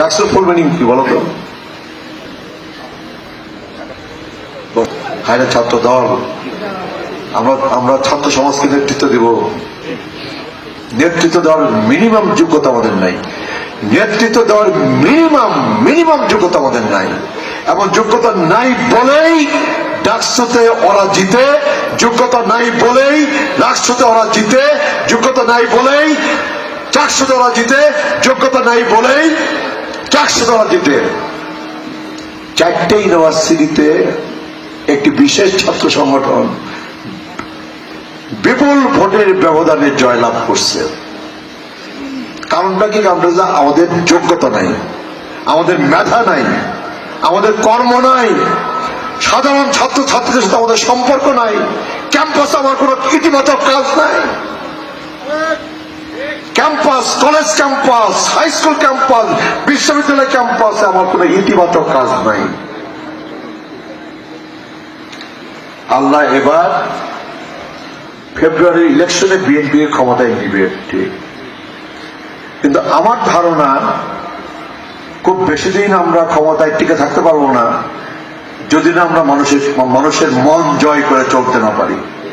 ডাকসুর full meaning কি বলো তো? ছাত্র দল আমরা আমরা ছাত্র সমাজকে নেতৃত্ব দেব। নেতৃত্ব দেওয়ার মিনিমাম যোগ্যতা আমাদের নাই। নেতৃত্ব দেওয়ার মিনিমাম মিনিমাম যোগ্যতা আমাদের নাই। এমন যোগ্যতা নাই বলেই ডাকসুতে ওরা জিতে, যোগ্যতা নাই বলেই রাষ্ট্রতে ওরা জিতে, যোগ্যতা নাই বলেই চাকসুতে ওরা জিতে, যোগ্যতা নাই বলেই চাকসুতে ওরা জিতে চারটে ইউনিভার্সিটিতে একটি বিশেষ ছাত্র সংগঠন বিপুল ভোটের ব্যবধানে জয়লাভ করছে। কারণটা কি? কারণটা আমাদের যোগ্যতা নাই, আমাদের মেধা নাই, আমাদের কর্ম নাই, সাধারণ ছাত্র ছাত্রীদের সাথে আমাদের সম্পর্ক নাই, ক্যাম্পাসে আমার কোনো ইতিবাচক কাজ নাই। Campus, college campus high school campus, বিশ্ববিদ্যালয় ক্যাম্পাসে, আমার কোনো ইতিবাচক কাজ নাই। আল্লাহ এবার ফেব্রুয়ারি ইলেকশনে বিএনপি এর ক্ষমতায় নিবে, ঠিক। কিন্তু আমার ধারণা, খুব বেশি দিন আমরা ক্ষমতায় টিকে থাকতে পারব না, যদি না আমরা মানুষের মানুষের মন জয় করে চলতে না পারি।